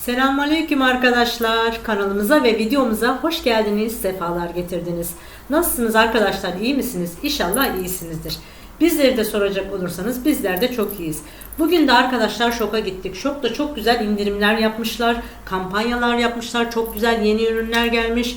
Selamünaleyküm arkadaşlar. Kanalımıza ve videomuza hoş geldiniz, sefalar getirdiniz. Nasılsınız arkadaşlar? İyi misiniz? İnşallah iyisinizdir. Bizleri de soracak olursanız bizler de çok iyiyiz. Bugün de arkadaşlar şoka gittik. Şokta çok güzel indirimler yapmışlar, kampanyalar yapmışlar, çok güzel yeni ürünler gelmiş.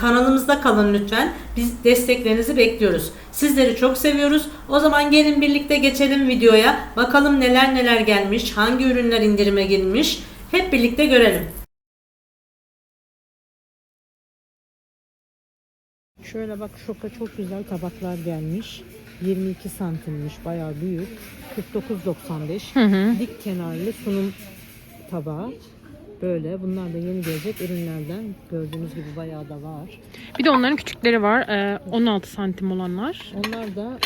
kanalımızda kalın lütfen. Biz desteklerinizi bekliyoruz. Sizleri çok seviyoruz. O zaman gelin birlikte geçelim videoya. Bakalım neler neler gelmiş, hangi ürünler indirime girmiş. Hep birlikte görelim. Şöyle bak şoka çok güzel tabaklar gelmiş. 22 santimmiş bayağı büyük. 49.95. Dik kenarlı sunum tabağı. Böyle bunlar da yeni gelecek ürünlerden. Gördüğünüz gibi bayağı da var. Bir de onların küçükleri var. ee, 16 santim olanlar. Onlar da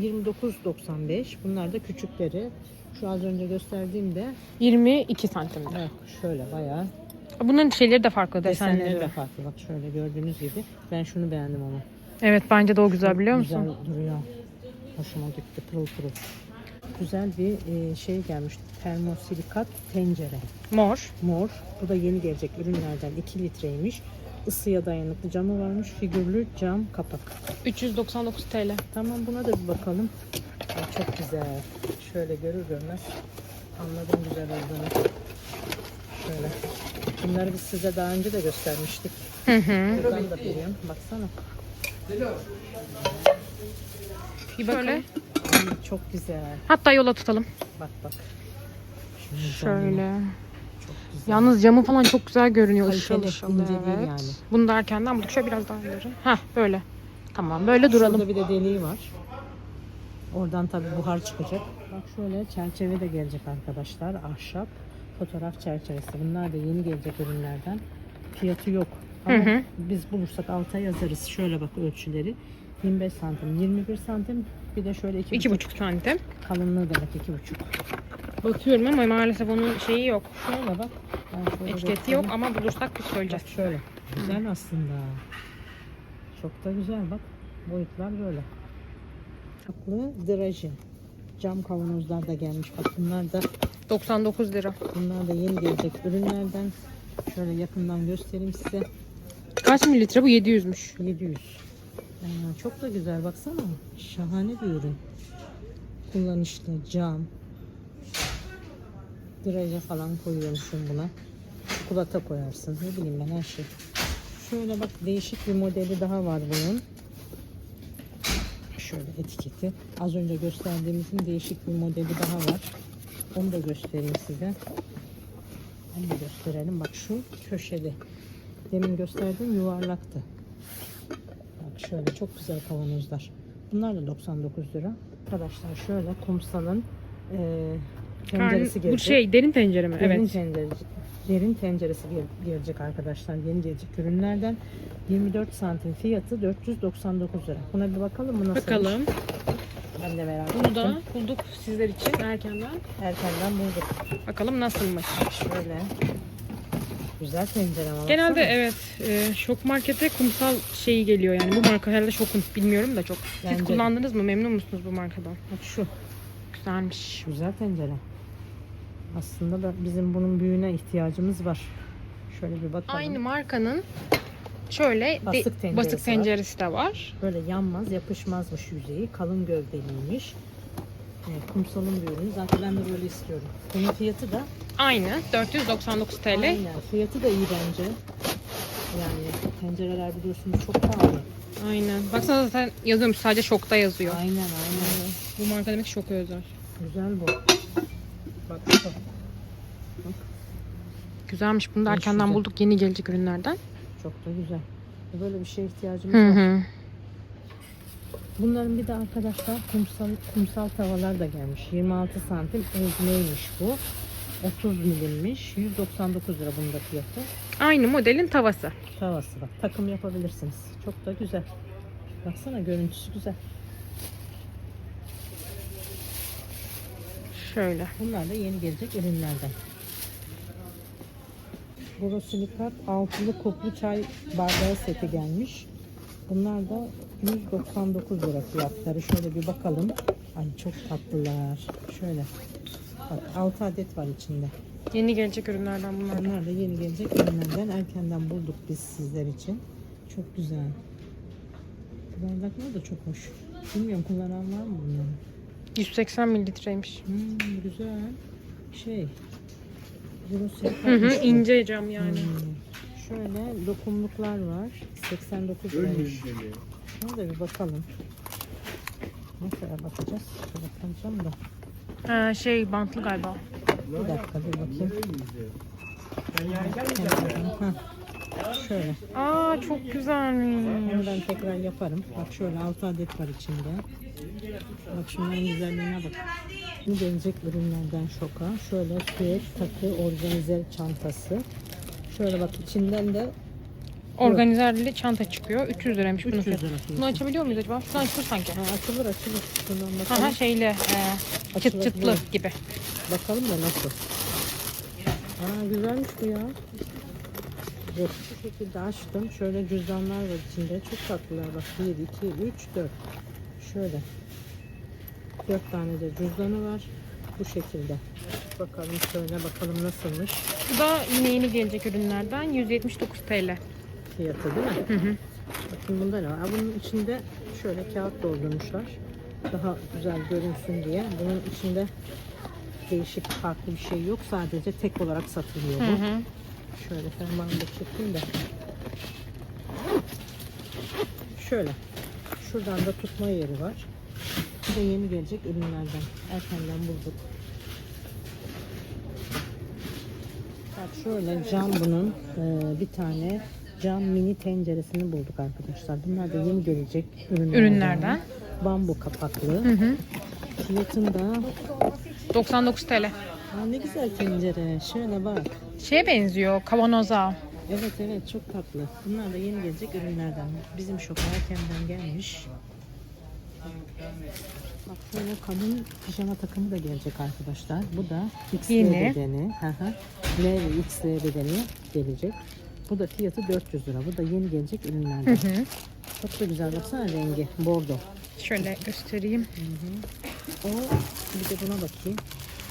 29.95. Bunlar da küçükleri. Şu az önce gösterdiğimde 22 santimde. bak şöyle bayağı Bunların şeyleri de farklı desenleri desenleri. de farklı. Bak şöyle gördüğünüz gibi. Ben şunu beğendim ama. Evet bence de o güzel biliyor musun? Güzel duruyor. Hoşuma gitti. Pırıl pırıl. Güzel bir e, şey gelmiş. Termosilikat tencere. Mor. Mor. Bu da yeni gelecek ürünlerden 2 litreymiş. Isıya dayanıklı camı varmış. Figürlü cam kapak. 399 TL. Tamam buna da bir bakalım. Ay, çok güzel. Şöyle görür görmez anladım güzel olduğunu. Şöyle. Bunları biz size daha önce de göstermiştik. Hı hı. Buradan da biliyorum. Baksana. Bir bakalım. Ay, çok güzel. Hatta yola tutalım. Bak bak. Şunun camı Şöyle. Çok güzel. Yalnız camı falan çok güzel görünüyor. Kaliteli, Işıl ışıl. ince değil Evet. yani. Bunu da erkenden bulduk. Şöyle biraz daha ileri. Heh böyle. Tamam böyle duralım. Şurada bir de deliği var. Oradan tabi buhar çıkacak. Bak şöyle çerçeve de gelecek arkadaşlar. Ahşap fotoğraf çerçevesi. Bunlar da yeni gelecek ürünlerden. Fiyatı yok. Ama Hı hı. biz bulursak alta yazarız. Şöyle bak ölçüleri. 25 santim, 21 santim. Bir de şöyle 2,5 2,5 santim. kalınlığı demek 2,5. Bakıyorum ama maalesef onun şeyi yok. Şöyle bak. Etiketi yok ama bulursak biz Bak söyleyeceğiz. şöyle. Güzel aslında. Çok da güzel bak. Boyutlar böyle. Kaplı draje. Cam kavanozlar da gelmiş. Bak bunlar da 99 lira. bunlar da yeni gelecek ürünlerden. Şöyle yakından göstereyim size. Kaç mililitre bu? 700'müş. 700. Aa, çok da güzel baksana. Şahane bir ürün. Kullanışlı cam. Draje falan koyuyormuşum buna. Kulata koyarsın. Ne bileyim ben her şey. Şöyle bak değişik bir modeli daha var bunun. Şöyle etiketi. Az önce gösterdiğimizin değişik bir modeli daha var. Onu da göstereyim size. Onu da gösterelim. Bak şu köşeli. Demin gösterdiğim yuvarlaktı. Şöyle çok güzel kavanozlar. Bunlar da 99 lira. Arkadaşlar şöyle kumsalın e, tenceresi bu gelecek. şey derin tencere mi? Derin Evet. tenceresi, derin tenceresi gel- gelecek arkadaşlar. Yeni gelecek ürünlerden 24 santim fiyatı 499 lira. Buna bir bakalım mı nasıl? Bakalım. Ben de merak Bunu ettim. da bulduk sizler için erkenden. Erkenden bulduk. Bakalım nasılmış. Şöyle. Güzel tencere ama Genelde baksana. evet e, şok markete kumsal şeyi geliyor yani bu marka herhalde şokun bilmiyorum da çok. Siz Bence de. kullandınız mı? Memnun musunuz bu markadan? Bak şu. Güzelmiş. Güzel tencere. Aslında da bizim bunun büyüğüne ihtiyacımız var. Şöyle bir bakalım. Aynı markanın şöyle de- Basık tenceresi basık var. tenceresi de var. Böyle yanmaz, yapışmazmış yüzeyi. Kalın gövdeliymiş. Evet, kumsalın bir ürünü. Zaten ben de böyle istiyorum. Bunun fiyatı da Aynı 499 TL. aynen. Fiyatı da iyi bence. Yani tencereler biliyorsunuz çok pahalı. Aynen. Baksana zaten yazıyormuş sadece şokta yazıyor. Aynen aynen. Bu marka demek şoka özel. Güzel bu. Bak şu. Güzelmiş. Bunu da Beş erkenden yüze. bulduk yeni gelecek ürünlerden. Çok da güzel. Böyle bir şeye ihtiyacımız Hı var. hı. Bunların bir de arkadaşlar kumsal, kumsal tavalar da gelmiş. 26 santim ezmeymiş bu. 30 milimmiş. 199 lira bunda fiyatı. Aynı modelin tavası. Tavası bak. Takım yapabilirsiniz. Çok da güzel. Baksana görüntüsü güzel. Şöyle. Bunlar da yeni gelecek ürünlerden. Borosilikat altılı koplu çay bardağı seti gelmiş. Bunlar da 199 lira fiyatları. Şöyle bir bakalım. Ay çok tatlılar. Şöyle. Bak 6 adet var içinde. Yeni gelecek ürünlerden bunlar. da. Bunlar da yeni gelecek ürünlerden erkenden bulduk biz sizler için. Çok güzel. Bardaklar da çok hoş. Bilmiyorum kullanan var mı bunları? 180 mililitreymiş. Hmm, güzel. Şey. Hı hı, ince cam yani. Hmm. Şöyle dokumluklar var. 89 liraymış. Da bir bakalım. Kadar bakacağız? Şöyle bakacağım da. Ha, şey bantlı galiba. Bir dakika bir bakayım. Heh. Şöyle. Aa çok güzelmiş. Ben tekrar yaparım. Bak şöyle 6 adet var içinde. Bak şunların güzelliğine bak. Bu gelecek ürünlerden şoka. Şöyle süet takı organize çantası. Şöyle bak içinden de Organizerli çanta çıkıyor. 300 liraymış bunun 300 fiyatı. lira. Bunu açabiliyor muyuz acaba? Şuradan açılır sanki. Ha, açılır açılır. Şuradan bakalım. Aha şeyle e, çıt çıtlı Açılabilir. gibi. Bakalım da nasıl. Aa güzelmiş bu ya. Dur. Bu şekilde açtım. Şöyle cüzdanlar var içinde. Çok tatlılar bak. 1, 2, 3, 4. Şöyle. 4 tane de cüzdanı var. Bu şekilde. Bakalım şöyle bakalım nasılmış Bu da yine yeni gelecek ürünlerden 179 TL. Fiyatı değil mi? Hı hı. Bakın bunda ne var? Bunun içinde şöyle kağıt doldurmuşlar. Daha güzel görünsün diye. Bunun içinde değişik farklı bir şey yok. Sadece tek olarak satılıyor Hı bu. hı. Şöyle fermuarını da çekeyim de. Şöyle. Şuradan da tutma yeri var. Bu da yeni gelecek ürünlerden. Erkenden bulduk. Bak şöyle cam bunun ee, bir tane cam mini tenceresini bulduk arkadaşlar. Bunlar da yeni gelecek ürünlerden. Ürünlerden. Bambu kapaklı. Hı hı. Fiyatında 99 TL. Aa, ne güzel tencere. Şöyle bak. Şeye benziyor kavanoza. Evet evet çok tatlı. Bunlar da yeni gelecek ürünlerden. Bizim şoka erkenden gelmiş. Bak şöyle kadın pijama takımı da gelecek arkadaşlar. Bu da XL Yeni. bedeni. Hı hı. L ve XL bedeni gelecek. Bu da fiyatı 400 lira. Bu da yeni gelecek Hı ürünlerden. hı. Çok da güzel baksana rengi. Bordo. Şöyle göstereyim. O bir de buna bakayım.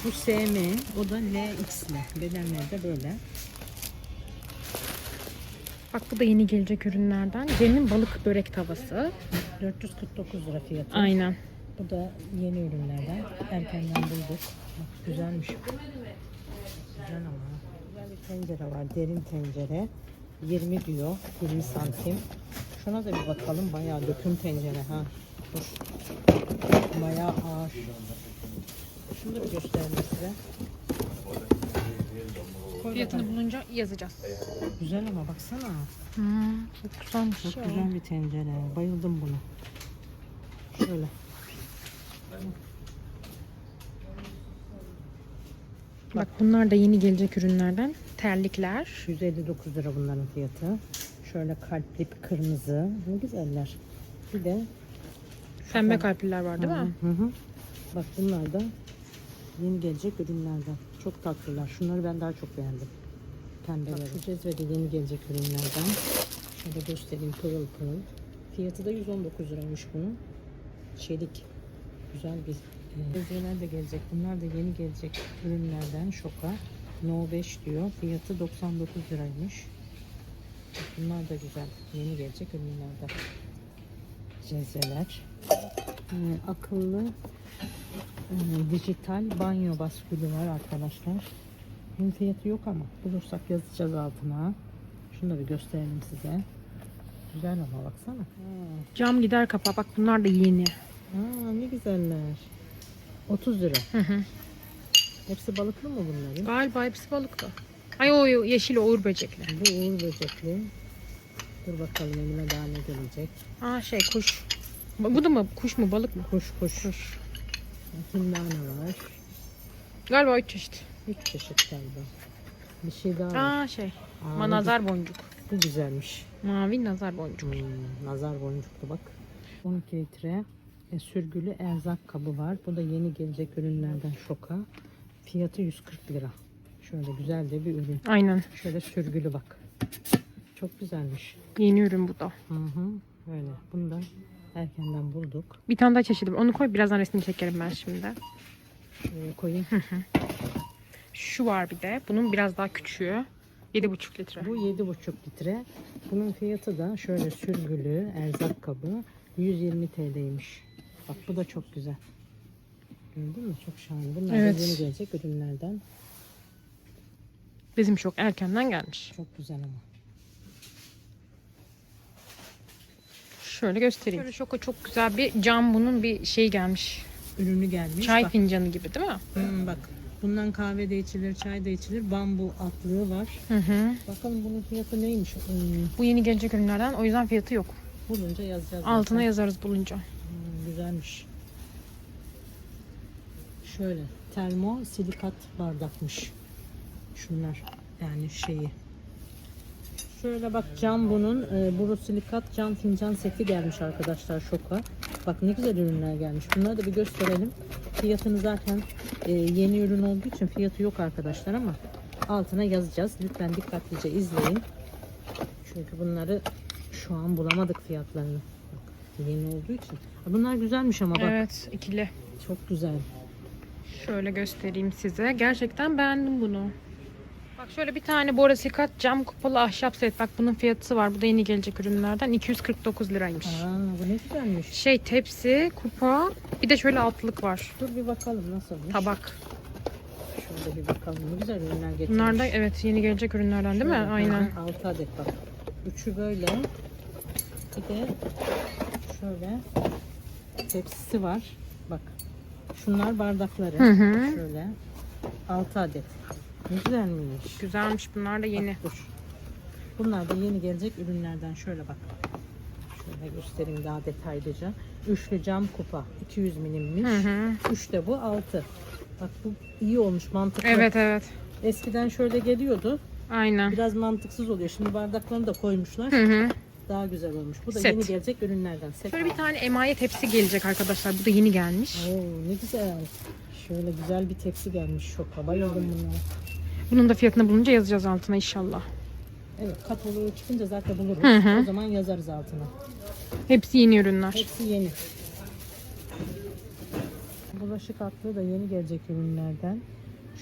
Bu SM, o da LX'li. Bedenleri de böyle. Bak bu da yeni gelecek ürünlerden. Cenin balık börek tavası. 449 lira fiyatı. Aynen. Bu da yeni ürünlerden. Erkenden bulduk. Bak, güzelmiş. Güzel ama. Tencere var. Derin tencere. 20 diyor. 20 santim. Şuna da bir bakalım. Bayağı döküm tencere ha. Dur. Bayağı ağır. Şunu da bir göstereyim size. Koy Fiyatını bakalım. bulunca yazacağız. Güzel ama baksana. Hmm, çok güzelmiş Çok ya. güzel bir tencere. Bayıldım buna. Şöyle. Bak bunlar da yeni gelecek ürünlerden. Terlikler. 159 lira bunların fiyatı. Şöyle kalpli bir kırmızı. Ne güzeller. Bir de Pembe kalpliler var değil mi? Hı hı. Bak bunlar da yeni gelecek ürünlerden. Çok tatlılar. Şunları ben daha çok beğendim. Pembeleri. Bak, şu cezvede yeni gelecek ürünlerden. Şöyle göstereyim pırıl pırıl. Fiyatı da 119 liraymış bunun. Çelik. Güzel bir e, cezveler de gelecek. Bunlar da yeni gelecek ürünlerden. Şoka. No 5 diyor. Fiyatı 99 liraymış. Bunlar da güzel. Yeni gelecek ürünlerden. Cezveler. Ee, akıllı e, dijital banyo baskülü var arkadaşlar. Bunun fiyatı yok ama bulursak yazacağız altına. Şunu da bir gösterelim size. Güzel ama baksana. Ha. Cam gider kapağı. Bak bunlar da yeni. Aa, ne güzeller. 30 lira. Hı hı. Hepsi balıklı mı bunların? Galiba hepsi balıklı. Ay o yeşil uğur böcekli. Bu uğur böcekli. Dur bakalım elime daha ne gelecek. Aa şey kuş. Bu da mı kuş mu balık mı? Kuş kuş. kuş. Hindane var. Galiba üç çeşit. 3 çeşit galiba. Bir şey daha var. Aa şey. Aa, Ma nazar boncuk. Bu güzelmiş. Mavi nazar boncuk. Hmm, nazar boncuklu bak. 12 litre e, sürgülü erzak kabı var. Bu da yeni gelecek ürünlerden şoka. Fiyatı 140 lira. Şöyle güzel de bir ürün. Aynen. Şöyle sürgülü bak. Çok güzelmiş. Yeni ürün bu da. Hı hı. Öyle. Bunu da erkenden bulduk. Bir tane daha çeşidi. Onu koy birazdan resmini çekerim ben şimdi. Şöyle koyayım. Şu var bir de. Bunun biraz daha küçüğü. 7,5 litre. Bu 7,5 litre. Bunun fiyatı da şöyle sürgülü erzak kabı 120 TL'ymiş. Bak bu da çok güzel. Gördün mü? Çok şahane. Bunlar Evet. da yeni gelecek ürünlerden. Bizim çok erkenden gelmiş. Çok güzel ama. Şöyle göstereyim. Şöyle şoka çok güzel bir cam bunun bir şey gelmiş. Ürünü gelmiş. Çay Bak, fincanı gibi değil mi? hmm, bak. Bundan kahve de içilir, çay da içilir. Bambu altlığı var. Hı hı. Bakalım bunun fiyatı neymiş? Hmm, Bu yeni gelecek ürünlerden. O yüzden fiyatı yok. bulunca yazacağız. Altına zaten. yazarız bulunca. Hmm, güzelmiş. Şöyle termo silikat bardakmış. Şunlar yani şeyi. Şöyle bak cam bunun e, borosilikat cam fincan seti gelmiş arkadaşlar şoka. Bak ne güzel ürünler gelmiş. Bunları da bir gösterelim. Fiyatını zaten e, yeni ürün olduğu için fiyatı yok arkadaşlar ama altına yazacağız. Lütfen dikkatlice izleyin. Çünkü bunları şu an bulamadık fiyatlarını. Bak, yeni olduğu için. Bunlar güzelmiş ama bak Evet ikili. çok güzel. Şöyle göstereyim size. Gerçekten beğendim bunu. Bak şöyle bir tane borosilikat cam kupalı ahşap set. Bak bunun fiyatı var. Bu da yeni gelecek ürünlerden. 249 liraymış. Aa, bu ne güzelmiş. Şey tepsi, kupa, bir de şöyle altlık var. Dur bir bakalım nasılmış. Tabak. Şöyle bir bakalım. Ne güzel ürünler getirmiş. Bunlar da evet yeni gelecek ürünlerden değil mi? Şöyle, Aynen. hı hı, Altı adet bak. Üçü böyle. Bir de şöyle tepsisi var. Bak. Şunlar bardakları. Hı hı. Şöyle. Altı adet. Ne güzelmiş. Güzelmiş bunlar da yeni. Bak, dur. Bunlar da yeni gelecek ürünlerden. Şöyle bak. Şöyle göstereyim daha detaylıca. Üçlü cam kupa. 200 milimmiş. Hı hı. Üç de bu altı. Bak bu iyi olmuş mantıklı. Evet evet. Eskiden şöyle geliyordu. Aynen. Biraz mantıksız oluyor. Şimdi bardaklarını da koymuşlar. Hı hı. Daha güzel olmuş. Bu da Set. yeni gelecek ürünlerden. Set Şöyle bir tane emaye tepsi gelecek arkadaşlar. Bu da yeni gelmiş. Oo, ne güzel. Şöyle güzel bir tepsi gelmiş. Şoka. Bayıldım bunlara. Bunun da fiyatını bulunca yazacağız altına inşallah. Evet kataloğu çıkınca zaten buluruz. Hı hı. O zaman yazarız altına. Hepsi yeni ürünler. Hepsi yeni. Bulaşık atlığı da yeni gelecek ürünlerden.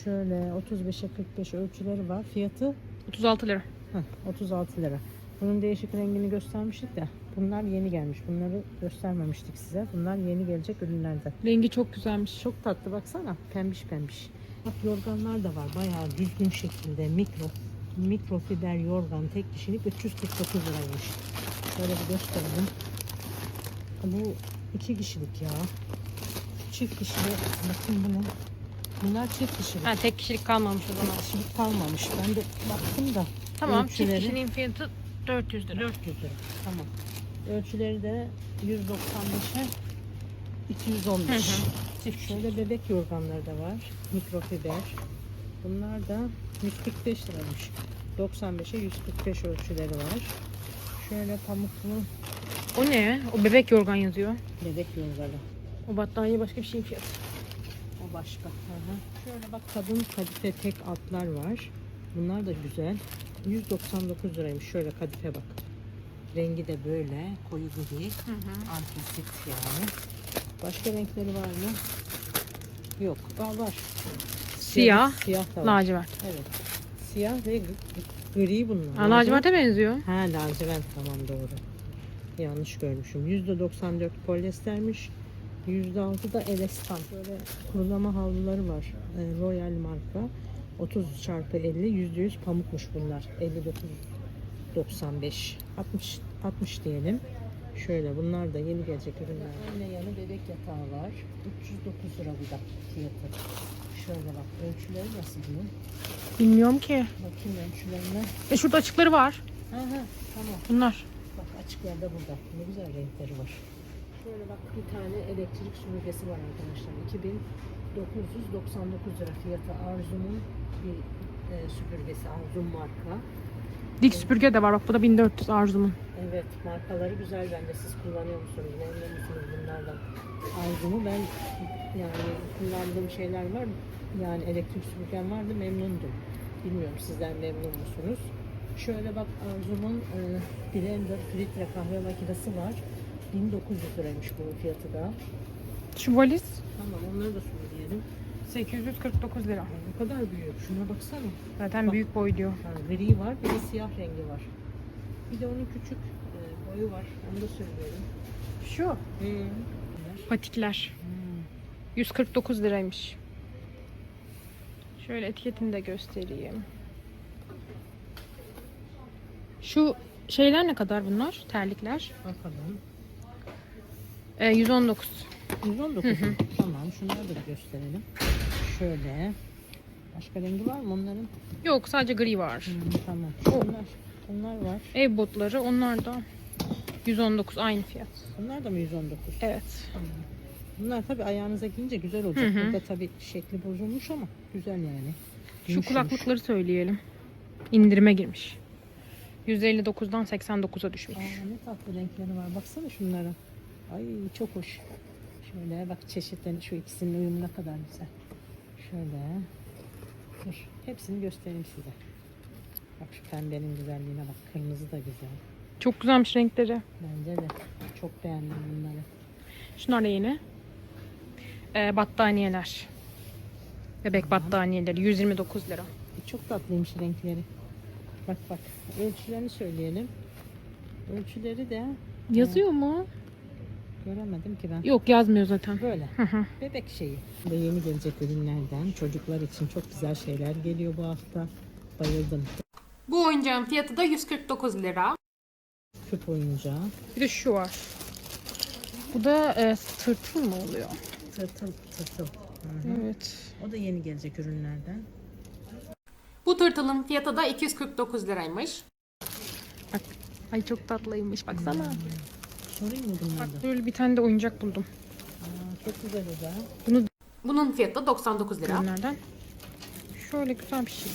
Şöyle 35'e 45 ölçüleri var. Fiyatı 36 lira. heh, 36 lira. Bunun değişik rengini göstermiştik de bunlar yeni gelmiş. Bunları göstermemiştik size. Bunlar yeni gelecek ürünlerden. Rengi çok güzelmiş. Çok tatlı baksana. Pembiş pembiş. Bak yorganlar da var. Bayağı düzgün şekilde mikro mikrofiber yorgan tek kişilik 349 liraymış. Şöyle bir gösterelim. Bu iki kişilik ya. Çift kişilik. Bakın bunu. Bunlar çift kişilik. Ha tek kişilik kalmamış o zaman. Tek kişilik kalmamış. Ben de baktım da. Tamam çift kişinin fiyatı 400 lira. 400 lira. Tamam. Ölçüleri de 195'e 215. Hı hı. Şöyle bebek yorganları da var. Mikrofiber. Bunlar da 145 liraymış. 95'e 145 ölçüleri var. Şöyle pamuklu O ne? O bebek yorgan yazıyor. bebek yorganı. O battaniye başka bir şeyin fiyatı. O başka. Hı hı. Şöyle bak kadın kadife tek altlar var. Bunlar da güzel. 199 liraymış. Şöyle kadife bak. Rengi de böyle koyu gri. Hı hı. Antrasit yani. Başka renkleri var mı? Yok. Aa, var. Siyah, Siyah da var. Lacivert. Evet. Siyah ve gri, gri bunlar. Ha, laciverte benziyor. Ha lacivert tamam doğru. Yanlış görmüşüm. %94 polyestermiş. %6 da elestan. Böyle kurulama havluları var. Ee, Royal marka. 30 çarpı 50 %100 pamukmuş bunlar. 59.95 60 60 diyelim. Şöyle bunlar da yeni gelecek ürünler. Anne yanı bebek yatağı var. 309 lira bu da fiyatı. Şöyle bak ölçüleri nasıl bunun? Bilmiyorum ki. Bakayım ölçülerine. E şurada açıkları var. Ha ha tamam. Bunlar. Bak açıklarda burada. Ne güzel renkleri var. Şöyle bak bir tane elektrik süpürgesi var arkadaşlar. 2999 lira fiyatı Arzum'un bir e, süpürgesi. Arzum marka. Dik süpürge de var. Bak bu da 1400 Arzu'nun. Evet markaları güzel bence. Siz kullanıyor musunuz? Memnun musunuz bunlardan? Arzumu ben yani kullandığım şeyler var. Yani elektrik süpürgem vardı memnundum. Bilmiyorum sizler memnun musunuz? Şöyle bak Arzu'nun e, blender filtre kahve makinesi var. 1900 liraymış bunun fiyatı da. Şu valiz Tamam onları da söyleyelim. 849 lira. Ne kadar büyük. Şuna baksana. Zaten Bak. büyük boy diyor. Gri var bir de siyah rengi var. Bir de onun küçük e, boyu var. Onu da söyleyelim. Şu Hmm. patikler. 149 liraymış. Şöyle etiketini de göstereyim. Şu şeyler ne kadar bunlar? Terlikler. Bakalım. Ee, 119. 119 mu? Tamam şunları da gösterelim. Şöyle. Başka rengi var mı onların? Yok sadece gri var. Hmm, tamam. Bunlar, bunlar var. Ev botları onlar da 119 aynı fiyat. Bunlar da mı 119? Evet. Bunlar tabii ayağınıza giyince güzel olacak. Hı hı. Burada tabii şekli bozulmuş ama güzel yani. Şu Yumuşamış. kulaklıkları söyleyelim. İndirime girmiş. 159'dan 89'a düşmüş. Aa, ne tatlı renkleri var. Baksana şunlara. Ay çok hoş. Şöyle bak çeşitlerini şu ikisinin uyumu ne kadar güzel. Şöyle. Dur. Hepsini göstereyim size. Bak şu pembenin güzelliğine bak. Kırmızı da güzel. Çok güzelmiş renkleri. Bence de. Çok beğendim bunları. Şunlar da yeni. Ee, battaniyeler. Bebek battaniyeleri 129 lira. E, Çok tatlıymış renkleri. Bak bak. Ölçülerini söyleyelim. Ölçüleri de Yazıyor mu? Göremedim ki ben. Yok yazmıyor zaten. Böyle. Hı hı. Bebek şeyi. Ve yeni gelecek ürünlerden çocuklar için çok güzel şeyler geliyor bu hafta. Bayıldım. Bu oyuncağın fiyatı da 149 lira. Küp oyuncağı. Bir de şu var. Bu da e, tırtıl mı oluyor? Tırtıl tırtıl. Hı hı. Evet. O da yeni gelecek ürünlerden. Bu tırtılın fiyatı da 249 liraymış. Bak. Ay çok tatlıymış baksana. Sorayım mı Bak bunlarda? böyle bir tane de oyuncak buldum. Aa, çok güzel o da. Bunu Bunun fiyatı da 99 lira. ürünlerden. Şöyle güzel bir şey.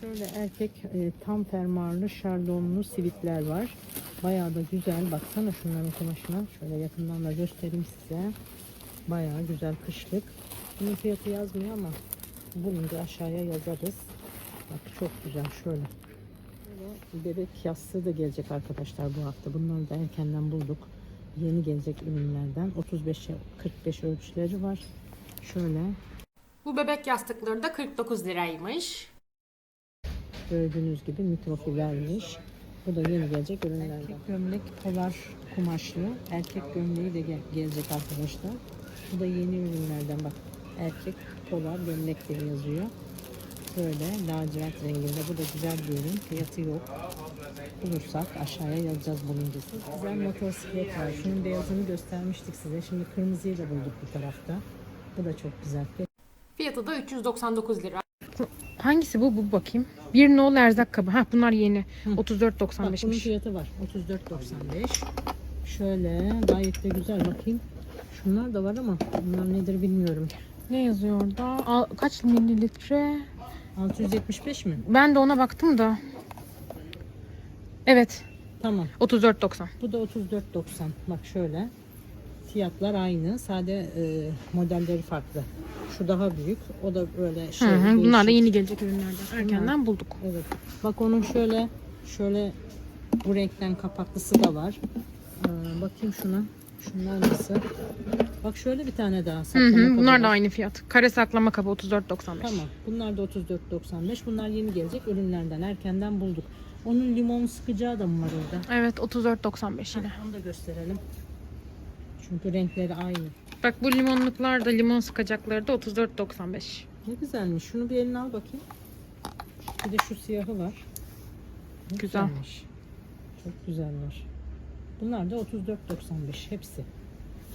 Şöyle erkek e, tam fermuarlı şardonlu sivitler var. Bayağı da güzel. Baksana şunların kumaşına. Şöyle yakından da göstereyim size. Bayağı güzel kışlık. Bunun fiyatı yazmıyor ama bulunca aşağıya yazarız. Bak çok güzel şöyle. Bebek yastığı da gelecek arkadaşlar bu hafta. Bunları da erkenden bulduk. Yeni gelecek ürünlerden. 35'e 45 ölçüleri var. Şöyle Bu bebek yastıkları da 49 liraymış. Gördüğünüz gibi mikrofillermiş. Bu da yeni gelecek ürünlerden. Erkek gömlek polar kumaşlı. Erkek gömleği de gel- gelecek arkadaşlar. Bu da yeni ürünlerden bak. Erkek polar gömlek diye yazıyor. Böyle lacivert renginde. Bu da güzel bir ürün. Fiyatı yok. Bulursak aşağıya yazacağız bulunca. Çok güzel motosiklet var. Şunun beyazını göstermiştik size. Şimdi kırmızıyı da bulduk bu tarafta. Bu da çok güzel. Fiyatı da 399 lira. Hangisi bu? Bu bakayım. Bir nol erzak kabı. Ha bunlar yeni. Hı. Bak bunun 34.95'miş. fiyatı var. 34.95. Şöyle gayet de güzel bakayım. Şunlar da var ama bunlar nedir bilmiyorum. Ne yazıyor orada? Al- kaç mililitre? 675 mi? Ben de ona baktım da. Evet. Tamam. 34.90. Bu da 34.90. Bak şöyle. Fiyatlar aynı. Sade e, modelleri farklı. Şu daha büyük. O da böyle şey. Hı hı, Bunlar da yeni gelecek ürünlerden. Erkenden bulduk. Evet. Bak onun şöyle şöyle bu renkten kapaklısı da var. Ee, bakayım şuna. Şunlar nasıl? Bak şöyle bir tane daha Hı saklama hı, kabı bunlar da var. aynı fiyat. Kare saklama kabı 34.95. Tamam. Bunlar da 34.95. Bunlar yeni gelecek ürünlerden. Erkenden bulduk. Onun limon sıkacağı da mı var orada? Evet 34.95 yine. Onu da gösterelim. Çünkü renkleri aynı. Bak bu limonluklar da limon sıkacakları da 34.95. Ne güzelmiş. Şunu bir eline al bakayım. Bir de şu siyahı var. Ne Güzel. güzelmiş. Çok güzeller. Bunlar da 34.95 hepsi.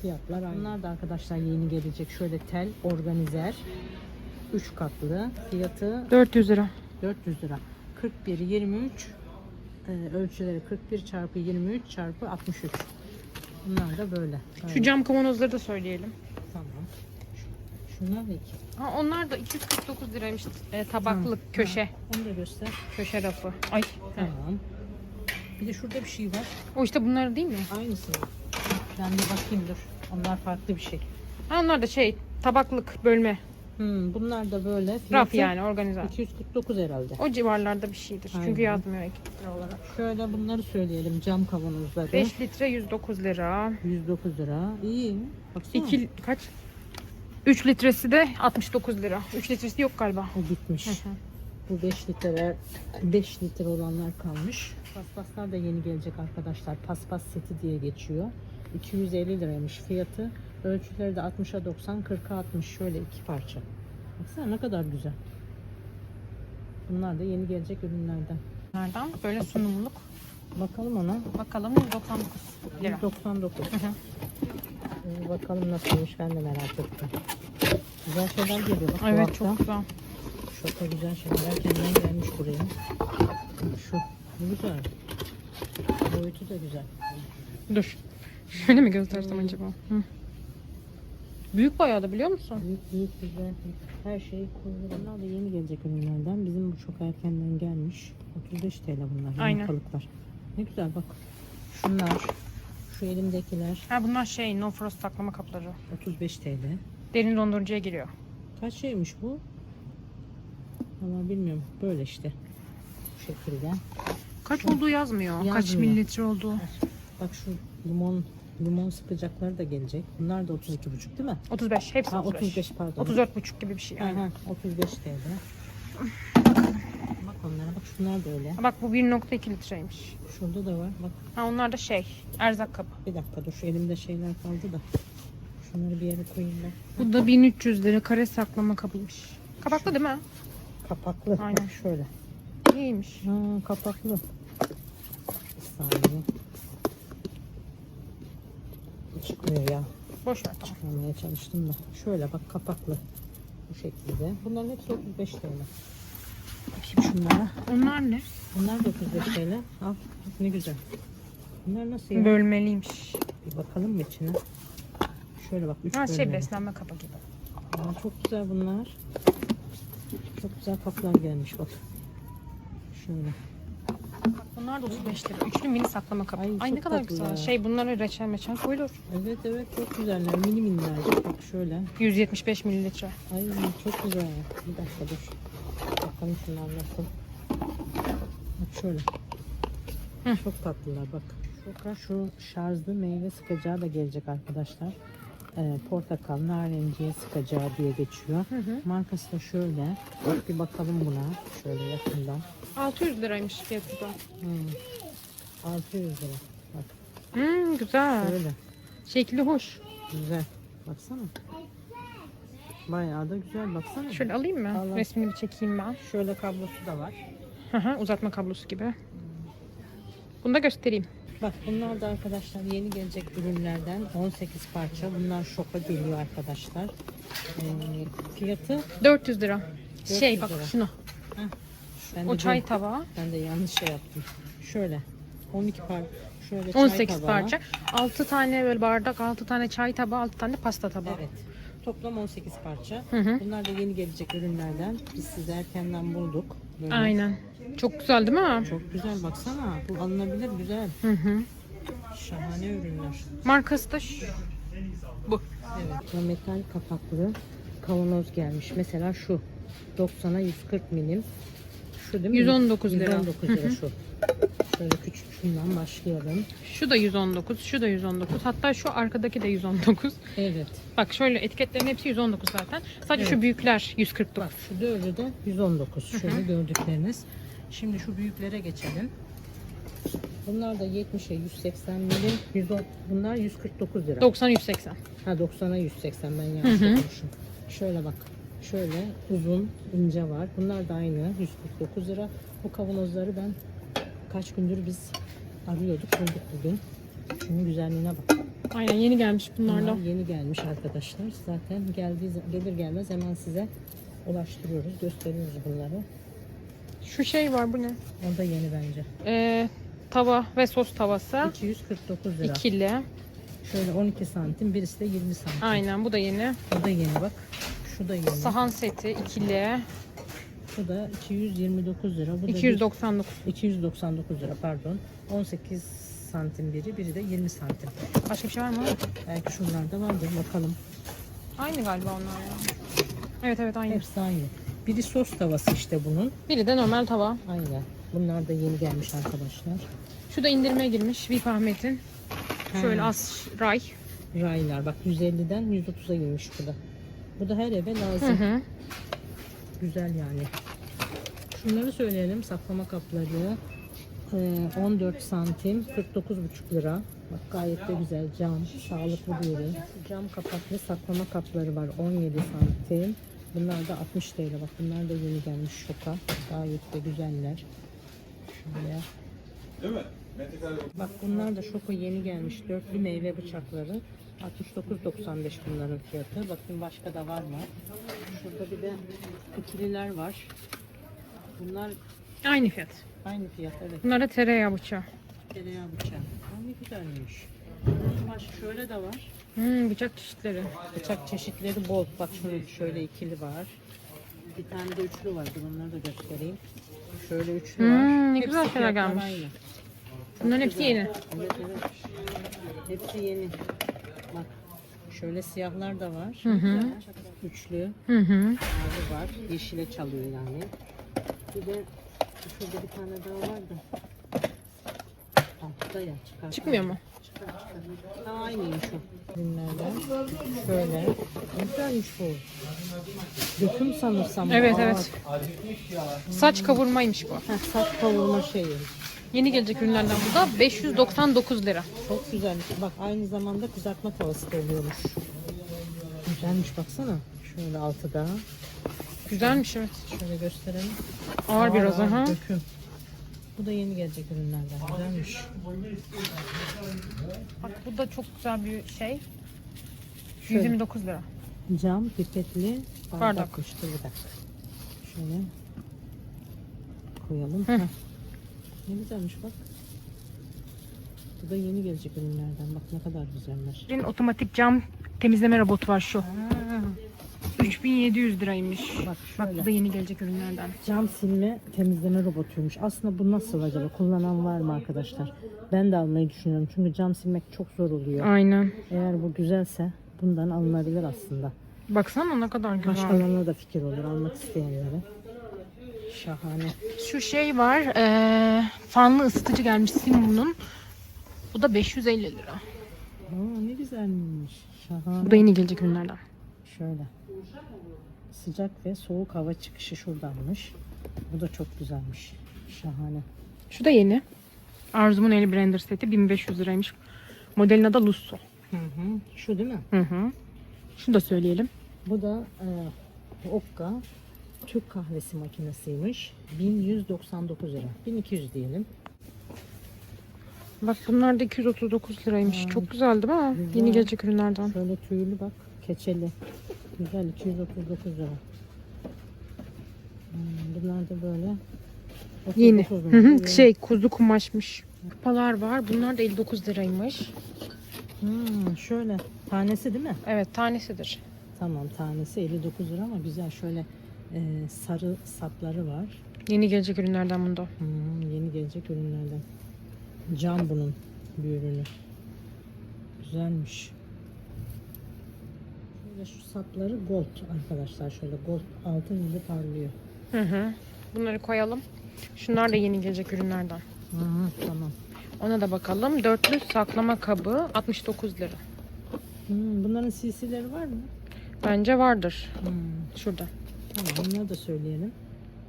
Fiyatlar aynı. Bunlar da arkadaşlar yeni gelecek. Şöyle tel organizer. 3 katlı. Fiyatı 400 lira. 400 lira. 41 23 e, ölçüleri 41 çarpı 23 çarpı 63. Bunlar da böyle. Şu cam kavanozları da söyleyelim. Tamam. Şunlar da iki. Ha, onlar da 249 liraymış. E, tabaklık Hı. köşe. Onu da göster. Köşe rafı. Ay. Tamam. Bir de şurada bir şey var. O işte bunlar değil mi? Aynısı. Ben de bakayım dur. Onlar farklı bir şey. Ha, onlar da şey tabaklık bölme. Hmm, bunlar da böyle. Raf yani organizasyon. 249 herhalde. O civarlarda bir şeydir. Aynen. Çünkü yazmıyor litre olarak. Şöyle bunları söyleyelim. Cam kavanozları. 5 litre 109 lira. 109 lira. İyi. Baksana. 2 kaç? 3 litresi de 69 lira. 3 litresi yok galiba. O bitmiş. Hı hı. Bu 5 litre 5 litre olanlar kalmış. Paspaslar da yeni gelecek arkadaşlar. Paspas seti diye geçiyor. 250 liraymış fiyatı. Ölçüleri de 60'a 90, 40'a 60 şöyle iki parça. Baksana ne kadar güzel. Bunlar da yeni gelecek ürünlerden. Nereden? Böyle sunumluk. Bakalım ona. Bakalım 199 lira. 199. Hı hı. Ee, bakalım nasılmış ben de merak ettim. Güzel şeyler geliyor bak bu Evet hafta. çok güzel. Şoka güzel şeyler kendine gelmiş buraya. Şu güzel. Boyutu da güzel. Dur. Şöyle mi göstersem acaba? Hı. Büyük bayağı da biliyor musun? Büyük büyük güzel. Her şey koyuyor. Bunlar da yeni gelecek ürünlerden. Bizim bu çok erkenden gelmiş. 35 TL bunlar. Aynen. Yumurtalıklar. Ne güzel bak. Şunlar. Şu elimdekiler Ha bunlar şey no frost saklama kapları. 35 TL. Derin dondurucuya giriyor. Kaç şeymiş bu? Valla bilmiyorum. Böyle işte. Bu şekilde. Kaç olduğu yazmıyor. Kaç Yazmıyor. mililitre olduğu. Bak şu limon limon sıkacakları da gelecek. Bunlar da 32,5 değil mi? 35. Hepsi Ha 35. 35 pardon. 34,5 gibi bir şey. Aynen. Aha, 35 TL. Bak onlara bak şunlar da öyle. Bak bu 1.2 litreymiş. Şurada da var. Bak Ha onlar da şey erzak kabı. bir dakika dur şu elimde şeyler kaldı da. Şunları bir yere koyayım ben. Bu da 1300 lira kare saklama kabıymış. Kapaklı değil mi? Kapaklı. Aynen. Bak şöyle. İyiymiş. Ha kapaklı. Bir saniye. Çıkmıyor ya. Boş ver tamam. Çalıştım da. Şöyle bak kapaklı. Bu şekilde. Bunların hepsi 35 TL. Bakayım şunlara. Onlar ne? Bunlar da 35 TL. Al. Ne güzel. Bunlar nasıl ya? Bölmeliymiş. Bir bakalım mı içine? Şöyle bak. Üç Ha şey bölmeli. beslenme kabı gibi. Aa, çok güzel bunlar. Çok güzel kaplar gelmiş bak. Şöyle. Bak bunlar da 35 lira. Üçlü mini saklama kabı. Ay, Ay, ne kadar tatlı güzel. ya. Şey bunlara reçel meçel koyulur. Evet evet çok güzeller. Mini minnacık. Bak şöyle. 175 mililitre. Ay çok güzel. Bir dakika dur. Bakalım şunlar nasıl. Bak şöyle. Hı. Çok tatlılar bak. Şu, şu şarjlı meyve sıkacağı da gelecek arkadaşlar. Ee, portakal, narenciye sıkacağı diye geçiyor. Hı hı. Markası da şöyle. Bir bakalım buna. Şöyle yakından. 600 liraymış fiyatı da. Hmm. 600 lira. Bak Hmm, güzel. şöyle. Şekli hoş. Güzel. Baksana. Bayağı da güzel baksana. Şöyle alayım mı? Al, al. Resmini bir çekeyim ben. Şöyle kablosu da var. Hı hı, Uzatma kablosu gibi. Bunu da göstereyim. Bak bunlar da arkadaşlar yeni gelecek ürünlerden 18 parça. Bunlar şoka geliyor arkadaşlar. Ee, fiyatı 400 lira. şey 400 bak lira. şunu. ben de O çay bir- tabağı. ben de yanlış şey yaptım. Şöyle 12 par şöyle 18 çay tabağı. parça. 6 tane böyle bardak, 6 tane çay tabağı, 6 tane de pasta tabağı. Evet. Toplam 18 parça. Hı hı. Bunlar da yeni gelecek ürünlerden. Biz size erkenden bulduk. Böyle. Aynen. Çok güzel değil mi? Çok güzel baksana. Bu alınabilir güzel. Hı hı. Şahane ürünler. Markası da şu. Bu. Evet. Bu metal kapaklı kavanoz gelmiş. Mesela şu 90'a 140 milim. Şu değil mi? 119 lira. 119 lira şu. Şöyle küçük şundan başlayalım. Şu da 119, şu da 119. Hatta şu arkadaki de 119. Evet. Bak şöyle etiketlerin hepsi 119 zaten. Sadece şu Evet. büyükler 149. Bak şu dördü de 119. Şöyle gördükleriniz. Şimdi şu büyüklere geçelim. Bunlar da 70'e 180 milim. 110, bunlar 149 lira. 90 180. Ha 90'a 180 ben yanlış okumuşum. Şöyle bak. Şöyle uzun ince var. Bunlar da aynı 149 lira. Bu kavanozları ben kaç gündür biz arıyorduk bulduk bugün. Şunun güzelliğine bak. Aynen yeni gelmiş bunlar da. Bunlar yeni gelmiş arkadaşlar. Zaten geldiği gelir gelmez hemen size ulaştırıyoruz, gösteriyoruz bunları. Şu şey var bu ne? O da yeni bence. Ee, tava ve sos tavası. 249 lira. İkili. Şöyle 12 santim, birisi de 20 santim. Aynen bu da yeni. Bu da yeni bak. Şu da yeni. Sahan seti ikili. Bu da 229 lira. Bu da 299. bir- 299 lira pardon. 18 santim biri, biri de 20 santim. Başka bir şey var mı? Belki şunlarda vardır bakalım. Aynı galiba onlar ya. Evet evet aynı. Hepsi aynı. Biri sos tavası işte bunun. Biri de normal tava. Aynen. Bunlar da yeni gelmiş arkadaşlar. Şu da indirime girmiş. VIP Ahmet'in. Şöyle az ray. Raylar bak 150'den 130'a girmiş bu da. Bu da her eve Hı lazım. hı. Güzel yani. Şunları söyleyelim. Saklama kapları. Ee, 14 santim 49,5 lira. Bak gayet de güzel cam. Sağlıklı bir ürün. Cam kapaklı saklama kapları var. 17 santim. Bunlar da 60 TL. Bak bunlar da yeni gelmiş şoka. Gayet de güzeller. Şöyle. Değil mi? Metrekare Bak bunlar da şoka yeni gelmiş. Dörtlü meyve bıçakları. 69.95 bunların fiyatı. Bakın başka da var mı? Şurada bir de ikililer var. Bunlar Aynı fiyat. aynı fiyat evet. Bunlar da tereyağı bıçağı. Tereyağı bıçağı. Aa, ne güzelmiş. Bak şöyle de var. Hmm, bıçak çeşitleri. Bıçak çeşitleri bol. Bak şöyle, şöyle ikili var. Bir tane de üçlü var. Dur onları da göstereyim. Şöyle üçlü Hmm, var. ne Hepsi güzel şeyler fiyatlar gelmiş. aynı. Bunların hepsi yeni. Evet evet. Hepsi yeni. Şöyle siyahlar da var. Hı hı. Üçlü Hı hı. mavi var. Yeşile çalıyor yani. Bir de şurada bir tane daha var da. Altta ya çıkar. Çıkmıyor mu? Çıkar çıkar. Ha, aynıymış o. Ürünlerden. Şöyle. Güzelmiş bu. Döküm sanırsam. Evet Aa, evet. Saç kavurmaymış bu. heh, saç kavurma şeyi. Yeni gelecek ürünlerden bu da 599 lira. Çok güzelmiş. Bak aynı zamanda kızartma tavası da oluyormuş. Güzelmiş baksana. Şöyle altıda. Güzelmiş evet. Şöyle gösterelim. Ağır biraz aha. Döküm. Bu da yeni gelecek ürünlerden. Güzelmiş. Bak bu da çok güzel bir şey. Şöyle. 129 lira. Cam pipetli Bardak. bardakmış. Dur bir dakika. Şöyle koyalım. Hı. Heh. Ne güzelmiş bak. Bu da yeni gelecek ürünlerden. Bak ne kadar güzeller. Bir otomatik cam temizleme robotu var şu. Aa, 3700 liraymış. bak Bak bu da yeni gelecek ürünlerden. Cam silme temizleme robotuymuş. Aslında bu nasıl acaba? Kullanan var mı arkadaşlar? Ben de almayı düşünüyorum. Çünkü cam silmek çok zor oluyor. Aynen. Eğer bu güzelse bundan alınabilir aslında. Baksana ne kadar güzel. Başkalarına da fikir olur almak isteyenlere. Şahane. Şu şey var. eee, fanlı ısıtıcı gelmiş Simon'un. Bu da 550 lira. Aa, ne güzelmiş. Şahane. Bu da yeni gelecek ürünlerden. Şöyle. Sıcak ve soğuk hava çıkışı şuradanmış. Bu da çok güzelmiş. Şahane. Şu da yeni. Arzum'un eli blender seti 1500 liraymış. Modelin adı Lusso. Hı hı. Şu değil mi? Hı hı. Şunu da söyleyelim. Bu da e, Okka Türk kahvesi makinesiymiş. 1199 lira. 1200 diyelim. Bak bunlar da 239 liraymış. Aa, Çok güzel değil mi? güzel. Yeni gelecek ürünlerden. Şöyle tüylü bak. Keçeli. Güzel 239 lira. Hmm, bunlar da böyle. Yeni. 39 mu? Hı hı. Şey kuzu kumaşmış. Kupalar var. Bunlar da 59 liraymış. Hmm, şöyle. Tanesi değil mi? Evet tanesidir. Tamam tanesi 59 lira ama güzel şöyle e, sarı sapları var. Yeni gelecek ürünlerden bunda. Hmm, yeni gelecek ürünlerden. Cam bunun bir ürünü. Güzelmiş. Şöyle şu sapları gold arkadaşlar. Şöyle gold altın gibi parlıyor. Hı hı. Bunları koyalım. Şunlar da yeni gelecek ürünlerden. Aha, tamam. Ona da bakalım. Dörtlü saklama kabı 69 lira. Hmm, bunların CC'leri var mı? Bence vardır. Hmm, Şurada. Tamam onları da söyleyelim.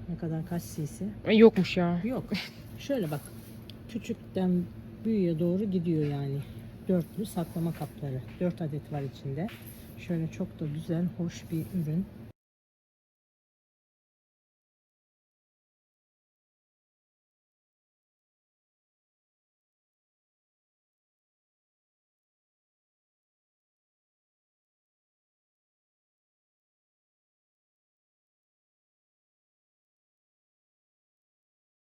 Ne kadar kaç CC? E, Yokmuş ya. Yok. Şöyle bak. Küçükten büyüğe doğru gidiyor yani. Dörtlü saklama kapları. Dört adet var içinde. Şöyle çok da güzel, hoş bir ürün.